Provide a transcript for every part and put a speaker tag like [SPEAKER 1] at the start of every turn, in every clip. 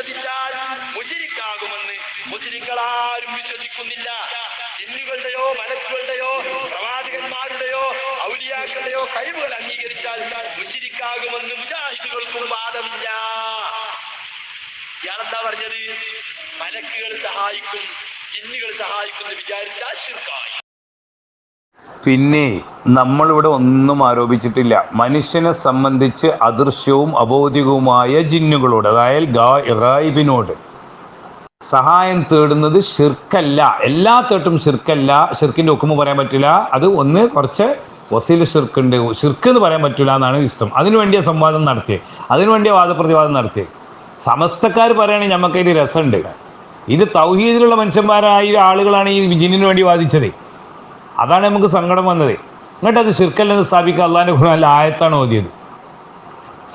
[SPEAKER 1] വിശ്വസിച്ചാൽ മുഷിരിക്കാകുമെന്ന് മുഷിരിക്കളാരും വിശ്വസിക്കുന്നില്ല. ജിന്നുകളുടെയോ മലക്കുകളുടെയോ പ്രവാചകന്മാരുടെയോ ഔലിയാക്കളുടെയോ കഴിവുകൾ അംഗീകരിച്ചാൽ മുഷിരിക്കാകുമെന്ന് മുജാഹിദുകൾക്കും വാദമില്ല. ഇയാളെന്താ പറഞ്ഞത്? മലക്കുകൾ സഹായിക്കും ജിന്നുകൾ സഹായിക്കും എന്ന് വിചാരിച്ചാൽ
[SPEAKER 2] പിന്നെ നമ്മളിവിടെ ഒന്നും ആരോപിച്ചിട്ടില്ല. മനുഷ്യനെ സംബന്ധിച്ച് അദൃശ്യവും അബോധികവുമായ ജിന്നുകളോട് അതായത് ഗായിബിനോട് സഹായം തേടുന്നത് ഷിർക്കല്ല എല്ലാ തേട്ടും ഷിർക്കല്ല ഷിർക്കിന്റെ ഒക്കുമ്പോൾ പറയാൻ പറ്റില്ല. അത് ഒന്ന് കുറച്ച് വസീൽ ഷിർക്കുണ്ട് ഷിർക്ക് എന്ന് പറയാൻ പറ്റില്ല എന്നാണ് ഇഷ്ടം. അതിനുവേണ്ടിയ സംവാദം നടത്തിയത് അതിനുവേണ്ടിയ വാദപ്രതിവാദം നടത്തിയത് സമസ്തക്കാർ പറയുകയാണെങ്കിൽ നമുക്കതിൽ രസമുണ്ട്. ഇത് തൗഹീദിലുള്ള മനുഷ്യന്മാരായ ആളുകളാണ് ഈ ജിന്നിന് വേണ്ടി വാദിച്ചത്. അതാണ് നമുക്ക് സങ്കടം വന്നത്. എന്നിട്ട് അത് ശിർക്കല്ലെന്ന് സ്ഥാപിക്കുക അള്ളാഹിന്റെ നല്ല ആയത്താണ് ഓതിയത്.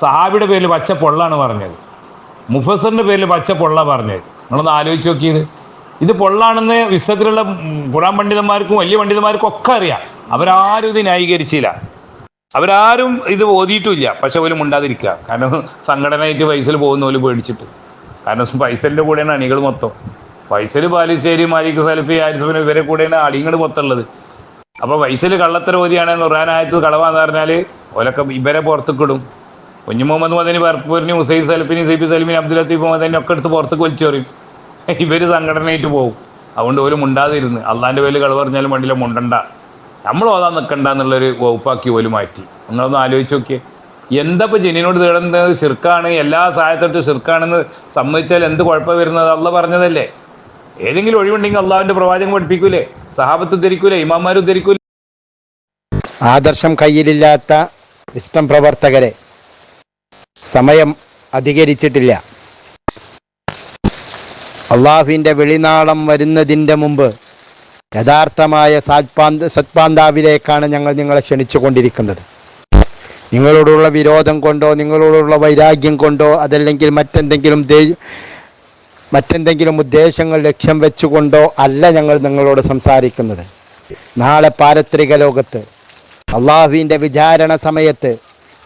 [SPEAKER 2] സഹാബിയുടെ പേരിൽ പച്ച പൊള്ളാണ് പറഞ്ഞത്. മുഫസറിന്റെ പേരിൽ പച്ച പൊള്ള പറഞ്ഞത്. നിങ്ങളൊന്ന് ആലോചിച്ച് നോക്കിയത്. ഇത് പൊള്ളാണെന്ന് വിശ്വത്തിലുള്ള ഖുറാൻ പണ്ഡിതന്മാർക്കും വലിയ പണ്ഡിതന്മാർക്കും ഒക്കെ അറിയാം. അവരാരും ഇത് ന്യായീകരിച്ചില്ല. അവരാരും ഇത് ഓതിയിട്ടില്ല. പക്ഷെ പോലും ഉണ്ടാതിരിക്കുക കാരണം സംഘടനയായിട്ട് പൈസയിൽ പോകുന്ന പോലും പേടിച്ചിട്ട്. കാരണം പൈസലിന്റെ കൂടെയാണ് അണികൾ മൊത്തം. പൈസൽ ബാലുശ്ശേരി മാലിക് സലഫി ആരിസഫിന് ഇവരെ കൂടെയാണ് അടിങ്ങൾ മൊത്തം ഉള്ളത് വയസ്സിൽ കള്ളത്തരം ഓതിയാണെന്ന് ഖുറാനായത്ത് കളവാന്ന് പറഞ്ഞാൽ ഓലൊക്കെ ഇവരെ പുറത്തേക്ക് ഇടും കുഞ്ഞു മുഹമ്മദ് മദനി ബർപ്പൂരിന് ഹുസൈൻ സലഫിനി സി പി സലിമിനി അബ്ദുൽ ലത്തീഫ് മുഹമ്മദിനെ ഒക്കെ എടുത്ത് പുറത്തേക്ക് വലിച്ചെറിയും ഇവർ സംഘടനയായിട്ട് പോകും അതുകൊണ്ട് പോലും മുണ്ടാതിരുന്ന്. അള്ളാന്റെ പേരിൽ കളവ് പറഞ്ഞാലും വണ്ടിയിലെ മുണ്ടണ്ട. നമ്മൾ ഓതാൻ നിൽക്കണ്ട എന്നുള്ളൊരു വകുപ്പാക്കി പോലും മാറ്റി. നിങ്ങളൊന്ന് ആലോചിച്ച് നോക്കിയേ. എന്താ ഇപ്പൊ ജനിനോട് തേടുന്നത്? ചെറുക്കാണ് എല്ലാ സഹായത്തോട്ട് ചെറുക്കാണെന്ന് സമ്മതിച്ചാൽ എന്ത് കുഴപ്പം വരുന്നത്? അള്ള പറഞ്ഞതല്ലേ? ഏതെങ്കിലും ഒഴിവുണ്ടെങ്കിൽ അള്ളാഹുവിന്റെ പ്രവാചകം പഠിപ്പിക്കൂലേ? സഹാബത്ത് ഉദ്ധരിക്കൂല ഇമാമാർ ഉദ്ധരിക്കൂല.
[SPEAKER 3] ആദർശം കയ്യിലില്ലാത്ത ഇഷ്ടം പ്രവർത്തകരെ സമയം അധികരിച്ചിട്ടില്ല. അള്ളാഹുവിന്റെ വെളിനാളം വരുന്നതിന്റെ മുമ്പ് യഥാർത്ഥമായ സാത്പാന്ത സത്പാന്താവിലേക്കാണ് ഞങ്ങൾ നിങ്ങളെ ക്ഷണിച്ചു കൊണ്ടിരിക്കുന്നത് നിങ്ങളോടുള്ള വിരോധം കൊണ്ടോ നിങ്ങളോടുള്ള വൈരാഗ്യം കൊണ്ടോ അതല്ലെങ്കിൽ മറ്റെന്തെങ്കിലും മറ്റെന്തെങ്കിലും ഉദ്ദേശങ്ങൾ ലക്ഷ്യം വെച്ചുകൊണ്ടോ അല്ല ഞങ്ങൾ നിങ്ങളോട് സംസാരിക്കുന്നത്. നാളെ പാരത്രിക ലോകത്ത് അള്ളാഹുവിന്റെ വിചാരണ സമയത്ത്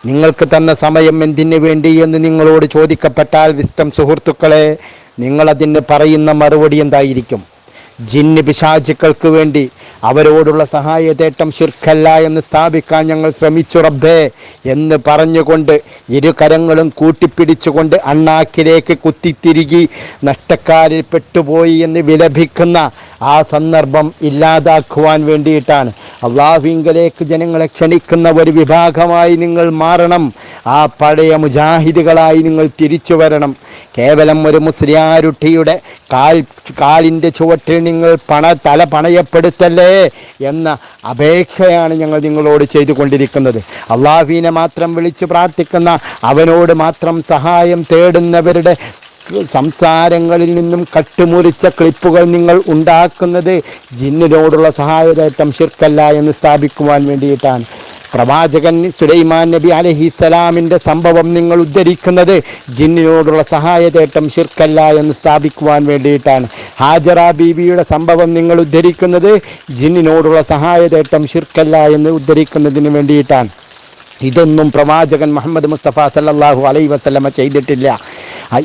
[SPEAKER 3] നിങ്ങൾക്ക് തന്ന സമയം എന്തിനു വേണ്ടി എന്ന് നിങ്ങളോട് ചോദിക്കപ്പെട്ടാൽ വിസ്റ്റം സുഹൃത്തുക്കളെ നിങ്ങളതിന് പറയുന്ന മറുപടി എന്തായിരിക്കും? ജിന്ന് പിശാചുക്കൾക്ക് വേണ്ടി അവരോടുള്ള സഹായതേട്ടം ശിർക്കല്ല എന്ന് സ്ഥാപിക്കാൻ ഞങ്ങൾ ശ്രമിച്ചു റബ്ബേ എന്ന് പറഞ്ഞുകൊണ്ട് ഇരു കരങ്ങളും കൂട്ടിപ്പിടിച്ചുകൊണ്ട് അണ്ണാക്കിലേക്ക് കുത്തിത്തിരുകി നഷ്ടക്കാരിൽ പെട്ടുപോയി എന്ന് വിലപിക്കുന്ന ആ സന്ദർഭം ഇല്ലാതാക്കുവാൻ വേണ്ടിയിട്ടാണ്. അള്ളാഹുവിങ്കലേക്ക് ജനങ്ങളെ ക്ഷണിക്കുന്ന ഒരു വിഭാഗമായി നിങ്ങൾ മാറണം. ആ പഴയ മുജാഹിദുകളായി നിങ്ങൾ തിരിച്ചു വരണം. കേവലം ഒരു മുസ്ലിയാരുട്ടിയുടെ കാൽ കാലിന്റെ ചുവട്ടിൽ നിങ്ങൾ പണ തല പണയപ്പെടുത്തല്ലേ എന്ന അപേക്ഷയാണ് ഞങ്ങൾ നിങ്ങളോട് ചെയ്തുകൊണ്ടിരിക്കുന്നത്. അള്ളാഹുവിനെ മാത്രം വിളിച്ചു പ്രാർത്ഥിക്കുന്ന അവനോട് മാത്രം സഹായം തേടുന്നവരുടെ സംസാരങ്ങളിൽ നിന്നും കട്ടുമുറിച്ച ക്ലിപ്പുകൾ നിങ്ങൾ ഉണ്ടാക്കുന്നത് ജിന്നിനോടുള്ള സഹായതേട്ടം ശിർക്കല്ല എന്ന് സ്ഥാപിക്കുവാൻ വേണ്ടിയിട്ടാണ്. പ്രവാചകൻ സുലൈമാൻ നബി അലഹിസലാമിന്റെ സംഭവം നിങ്ങൾ ഉദ്ധരിക്കുന്നത് ജിന്നിനോടുള്ള സഹായതേട്ടം ശിർക്കല്ല എന്ന് സ്ഥാപിക്കുവാൻ വേണ്ടിയിട്ടാണ്. ഹാജറ ബീവിയുടെ സംഭവം നിങ്ങൾ ഉദ്ധരിക്കുന്നത് ജിന്നിനോടുള്ള സഹായതേട്ടം ശിർക്കല്ല എന്ന് ഉദ്ധരിക്കുന്നതിന് വേണ്ടിയിട്ടാണ്. ഇതൊന്നും പ്രവാചകൻ മുഹമ്മദ് മുസ്തഫ സല്ലാഹു അലൈ വസല്ലമ ചെയ്തിട്ടില്ല.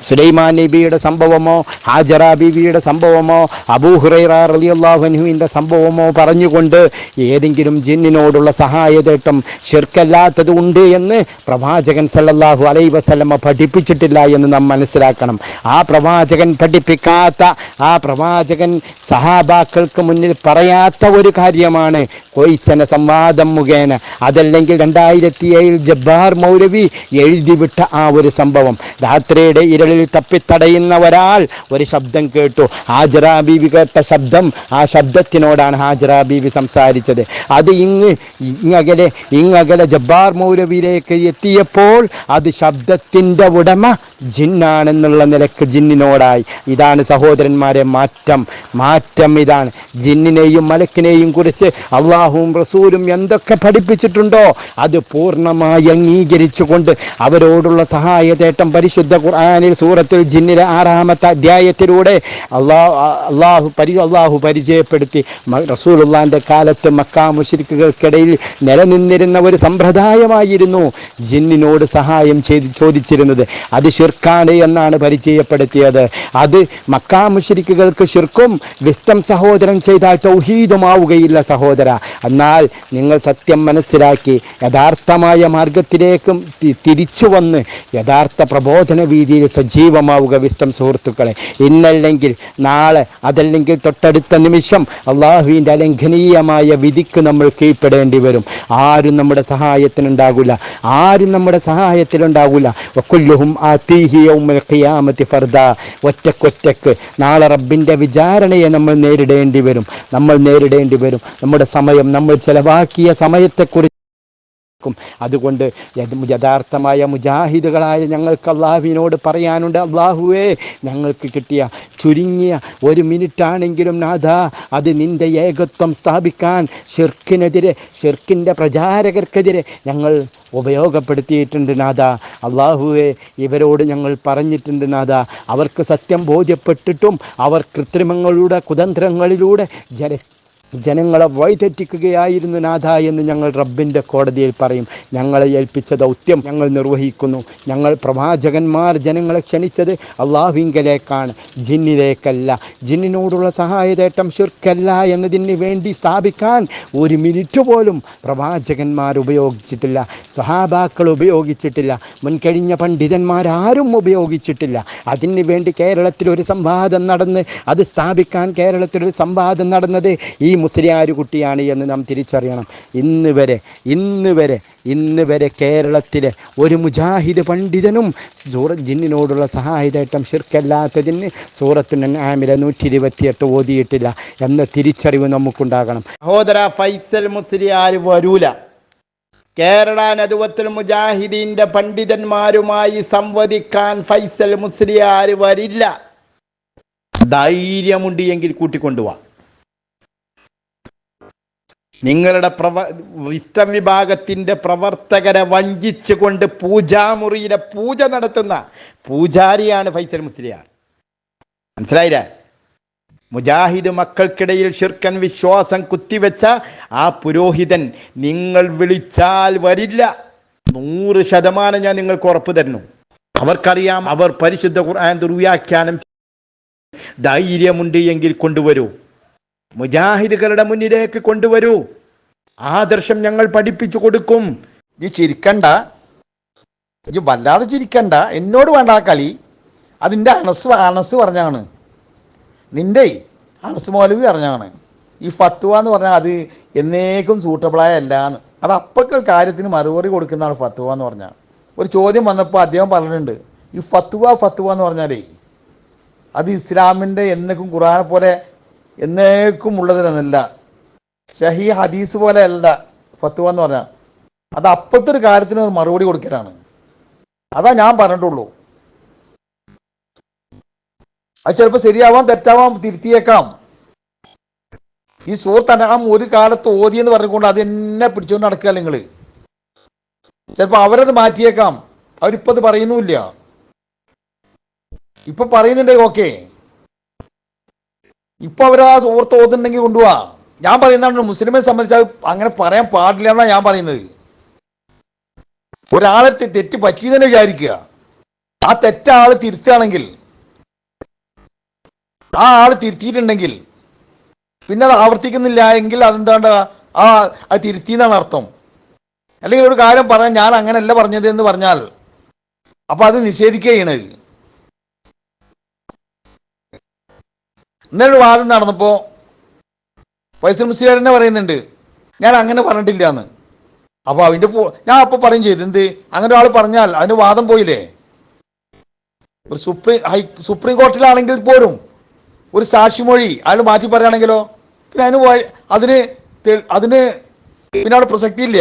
[SPEAKER 3] സുലൈമാൻ നബിയുടെ സംഭവമോ ഹാജറ ബിബിയുടെ സംഭവമോ അബൂഹുറൈറ റളിയല്ലാഹു അൻഹുവിന്റെ സംഭവമോ പറഞ്ഞുകൊണ്ട് ഏതെങ്കിലും ജിന്നിനോടുള്ള സഹായതേട്ടം ശിർക്കല്ലാത്തത് ഉണ്ട് എന്ന് പ്രവാചകൻ സല്ലല്ലാഹു അലൈ വസല്ലമ പഠിപ്പിച്ചിട്ടില്ല എന്ന് നാം മനസ്സിലാക്കണം. ആ പ്രവാചകൻ പഠിപ്പിക്കാത്ത ആ പ്രവാചകൻ സഹാബാക്കൾക്ക് മുന്നിൽ പറയാത്ത ഒരു കാര്യമാണ് കൊയ്സന സംവാദം മുഖേന. അതല്ലെങ്കിൽ രണ്ടായിരത്തി ഏഴിൽ ജബ്ബാർ മൗലവി എഴുതിവിട്ട ആ ഒരു സംഭവം. രാത്രിയുടെ ഇരളിൽ തപ്പിത്തടയുന്ന ഒരാൾ ഒരു ശബ്ദം കേട്ടു. ഹാജറ ബീവി കേട്ട ശബ്ദം ആ ശബ്ദത്തിനോടാണ് ഹാജറ ബീവി സംസാരിച്ചത്. അത് ഇങ്ങ് ഇങ്ങകലെ ഇങ്ങകലെ ജബ്ബാർ മൗലവിയിലേക്ക് എത്തിയപ്പോൾ അത് ശബ്ദത്തിന്റെ ഉടമ ജിന്നാണെന്നുള്ള നിലയ്ക്ക് ജിന്നിനോടായി. ഇതാണ് സഹോദരന്മാരെ മാറ്റം. മാറ്റം ഇതാണ്. ജിന്നിനെയും മലക്കിനെയും കുറിച്ച് അള്ളാഹുവും റസൂലും എന്തൊക്കെ പഠിപ്പിച്ചിട്ടുണ്ടോ അത് പൂർണമായി അംഗീകരിച്ചുകൊണ്ട് അവരോടുള്ള സഹായതേട്ടം പരിശുദ്ധ ഖുർആനിൽ സൂറത്തുൽ ജിന്നിലെ ആറാമത്തെ അധ്യായത്തിലൂടെ അള്ളാഹു അള്ളാഹു പരി അള്ളാഹു പരിചയപ്പെടുത്തി. റസൂലുള്ളാന്റെ കാലത്ത് മക്കാ മുഷിരിക്കുകൾക്കിടയിൽ നിലനിന്നിരുന്ന ഒരു സമ്പ്രദായമായിരുന്നു ജിന്നിനോട് സഹായം ചെയ്ത് ചോദിച്ചിരുന്നത്. അത് ഷിർക്കാണ് എന്നാണ് പരിചയപ്പെടുത്തിയത്. അത് മക്കാ മുഷിരിക്കുകൾക്ക് ഷിർക്കും വിസ്തം സഹോദരൻ ചെയ്താൽ തൗഹീദുമാവുകയില്ല സഹോദര. എന്നാൽ നിങ്ങൾ സത്യം മനസ്സിലാക്കി യഥാർത്ഥമായ മാർഗത്തിലേക്കും തിരിച്ചു വന്ന് യഥാർത്ഥ പ്രബോധന വീതിയിൽ സജീവമാവുക വിസ്റ്റം സുഹൃത്തുക്കളെ. ഇന്നല്ലെങ്കിൽ നാളെ അതല്ലെങ്കിൽ തൊട്ടടുത്ത നിമിഷം അള്ളാഹുവിന്റെ അലംഘനീയമായ വിധിക്ക് നമ്മൾ കീഴ്പ്പെടേണ്ടി വരും. ആരും നമ്മുടെ സഹായത്തിനുണ്ടാകില്ല ആരും നമ്മുടെ സഹായത്തിലുണ്ടാകില്ല കൊല്ലുഹും ആ യൗമൽ ഖിയാമത്തി ഫർദ. ഒറ്റക്കൊറ്റക്ക് നാളെ റബ്ബിന്റെ വിചാരണയെ നമ്മൾ നേരിടേണ്ടി വരും. നമ്മൾ നേരിടേണ്ടി വരും. നമ്മുടെ സമയം നമ്മൾ ചെലവാക്കിയ സമയത്തെക്കുറിച്ച് ക്കും. അതുകൊണ്ട് യഥാർത്ഥമായ മുജാഹിദുകളായ ഞങ്ങൾക്ക് അള്ളാഹുവിനോട് പറയാനുണ്ട് അള്ളാഹുവേ ഞങ്ങൾക്ക് കിട്ടിയ ചുരുങ്ങിയ ഒരു മിനിറ്റാണെങ്കിലും നാഥ അത് നിന്റെ ഏകത്വം സ്ഥാപിക്കാൻ ഷിർക്കിനെതിരെ ഷിർക്കിന്റെ പ്രചാരകർക്കെതിരെ ഞങ്ങൾ ഉപയോഗപ്പെടുത്തിയിട്ടുണ്ട് നാഥ അള്ളാഹുവെ ഇവരോട് ഞങ്ങൾ പറഞ്ഞിട്ടുണ്ട് നാഥ അവർക്ക് സത്യം ബോധ്യപ്പെട്ടിട്ടും അവർ കൃത്രിമങ്ങളുടെ കുതന്ത്രങ്ങളിലൂടെ ജന ജനങ്ങളെ വഴിതെറ്റിക്കുകയായിരുന്നു നാഥ എന്ന് ഞങ്ങൾ റബ്ബിന്റെ കോടതിയിൽ പറയും. ഞങ്ങളെ ഏൽപ്പിച്ച ദൗത്യം ഞങ്ങൾ നിർവഹിക്കുന്നു. ഞങ്ങൾ പ്രവാചകന്മാർ ജനങ്ങളെ ക്ഷണിച്ചത് അള്ളാഹുവിങ്കലേക്കാണ്. ജിന്നിലേക്കല്ല. ജിന്നിനോടുള്ള സഹായതേട്ടം ശിർക്കല്ല എന്നതിന് വേണ്ടി സ്ഥാപിക്കാൻ ഒരു മിനിറ്റ് പോലും പ്രവാചകന്മാർ ഉപയോഗിച്ചിട്ടില്ല. സഹാബാക്കൾ ഉപയോഗിച്ചിട്ടില്ല. മുൻകഴിഞ്ഞ പണ്ഡിതന്മാരാരും ഉപയോഗിച്ചിട്ടില്ല. അതിന് വേണ്ടി കേരളത്തിൽ ഒരു സംവാദം നടന്ന് അത് സ്ഥാപിക്കാൻ കേരളത്തിൽ ഒരു സംവാദം നടന്നത് ഈ മുസ്ലിയാർ കുട്ടിയാണ് എന്ന് നാം തിരിച്ചറിയണം. ഇന്ന് വരെ ഇന്ന് വരെ ഇന്ന് വരെ കേരളത്തിലെ ഒരു മുജാഹിദ് പണ്ഡിതനും സൂറ ജിന്നിനോടുള്ള സഹായതേട്ടം ശിർക്കല്ലാത്തതിന് സൂറത്തിന് ആമില നൂറ്റി ഇരുപത്തിയെട്ട് ഓതിയിട്ടില്ല എന്ന തിരിച്ചറിവ് നമുക്കുണ്ടാകണം. സഹോദര ഫൈസൽ മുസ്ലിയാർ വരൂല. കേരള നദുവത്തുൽ മുജാഹിദീന്റെ പണ്ഡിതന്മാരുമായി സംവദിക്കാൻ ഫൈസൽ മുസ്ലിയാർ വരില്ല. ധൈര്യമുണ്ട് എങ്കിൽ കൂട്ടിക്കൊണ്ടുപോവാ നിങ്ങളുടെ പ്രവ ഇഷ്ടം വിഭാഗത്തിന്റെ പ്രവർത്തകരെ വഞ്ചിച്ചുകൊണ്ട് പൂജാമുറിയിലെ പൂജ നടത്തുന്ന പൂജാരിയാണ് ഫൈസൽ മുസ്ലിയാർ. മനസ്സിലായില്ലേ? മുജാഹിദ് മക്കൾക്കിടയിൽ ഷിർക്കൻ വിശ്വാസം കുത്തിവെച്ച ആ പുരോഹിതൻ നിങ്ങൾ വിളിച്ചാൽ വരില്ല. നൂറ് ശതമാനം ഞാൻ നിങ്ങൾക്ക് ഉറപ്പ് തരുന്നു. അവർക്കറിയാം അവർ പരിശുദ്ധ ഖുർആൻ ദുർവ്യാഖ്യാനം ധൈര്യമുണ്ട് എങ്കിൽ കൊണ്ടുവരൂ. മുജാഹിദുകളുടെ മുന്നിലേക്ക് കൊണ്ടുവരൂ. ആദർശം ഞങ്ങൾ പഠിപ്പിച്ചു കൊടുക്കും.
[SPEAKER 4] ഈ ചിരിക്കണ്ട. നീ വല്ലാതെ ചിരിക്കണ്ട. എന്നോട് വേണ്ട ആ കളി. അതിന്റെ അനസ് അനസ് പറഞ്ഞാണ് നിന്റെ അനസ് മൗലവി പറഞ്ഞാണ് ഈ ഫത്വ എന്ന് പറഞ്ഞാൽ അത് എന്നേക്കും സൂട്ടബിളായ അല്ലാന്ന്. അത് അപ്പോഴത്തെ കാര്യത്തിന് മറുപടി കൊടുക്കുന്നതാണ് ഫത്വ എന്ന് പറഞ്ഞാൽ. ഒരു ചോദ്യം വന്നപ്പോൾ അദ്ദേഹം പറഞ്ഞിട്ടുണ്ട് ഈ ഫത്വ ഫത്വ എന്ന് പറഞ്ഞാലേ അത് ഇസ്ലാമിന്റെ എന്നേക്കും ഖുറാനെ പോലെ എന്നേക്കും ഉള്ളതിനല്ല ഷഹി ഹദീസ് പോലെ അല്ല ഫത്വ എന്ന് പറഞ്ഞാൽ അത് അപ്പോഴത്തെ ഒരു കാര്യത്തിന് ഒരു മറുപടി കൊടുക്കലാണ്. അതാ ഞാൻ പറഞ്ഞിട്ടുള്ളൂ. അത് ചിലപ്പോൾ ശരിയാവാം തെറ്റാവാം തിരുത്തിയേക്കാം. ഈ സുഹൃത്ത് അനഹം ഒരു കാലത്ത് ഓതി എന്ന് പറഞ്ഞുകൊണ്ട് അത് എന്നെ പിടിച്ചുകൊണ്ട് നടക്കുക നിങ്ങൾ ചിലപ്പോൾ അവരത് മാറ്റിയേക്കാം. അവരിപ്പോൾ അത് പറയുന്നുമില്ല. ഇപ്പൊ പറയുന്നുണ്ടെങ്കിൽ ഓക്കെ. ഇപ്പൊ ആ സുഹൃത്ത് ഓതുന്നുണ്ടെങ്കിൽ കൊണ്ടുപോവാ ഞാൻ പറയുന്നതാണ് മുസ്ലിമെ സംബന്ധിച്ച് അങ്ങനെ പറയാൻ പാടില്ല എന്നാണ് ഞാൻ പറയുന്നത്. ഒരാളെ തെറ്റ് പറ്റി തന്നെ വിചാരിക്കുക. ആ തെറ്റ ആൾ തിരുത്തുകയാണെങ്കിൽ ആ ആൾ തിരുത്തിയിട്ടുണ്ടെങ്കിൽ പിന്നെ അത് ആവർത്തിക്കുന്നില്ല എങ്കിൽ അതെന്താണ്ട്? ആ അത് തിരുത്തി എന്നാണ് അർത്ഥം. അല്ലെങ്കിൽ ഒരു കാര്യം പറയാൻ ഞാൻ അങ്ങനെയല്ല പറഞ്ഞത് എന്ന് പറഞ്ഞാൽ അപ്പൊ അത് നിഷേധിക്കുകയാണ്. ഇന്നലെ വാദം നടന്നപ്പോൾ ഫൈസൽ മുസ്ലിയാർ തന്നെ പറയുന്നുണ്ട്. ഞാൻ അങ്ങനെ പറഞ്ഞിട്ടില്ല എന്ന് അപ്പോൾ അതിന്റെ ഞാൻ അപ്പോൾ പറയും ചെയ്തു. എന്ത്? അങ്ങനെ ഒരാൾ പറഞ്ഞാൽ അതിന് വാദം പോയില്ലേ? ഒരു സുപ്രീം ഹൈ സുപ്രീം കോടതിയിലാണെങ്കിൽ പോലും ഒരു സാക്ഷിമൊഴി അയാൾ മാറ്റി പറയുകയാണെങ്കിലോ? പിന്നെ അതിന് അതിന് അതിന് പിന്നെ അവിടെ പ്രസക്തി ഇല്ല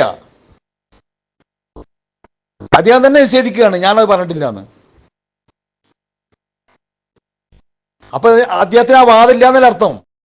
[SPEAKER 4] അദ്ദേഹം തന്നെ നിഷേധിക്കുകയാണ്. ഞാനത് പറഞ്ഞിട്ടില്ല എന്ന് അപ്പൊ അദ്ദേഹത്തിന് ആ വാദമില്ല എന്നല്ല അർത്ഥം.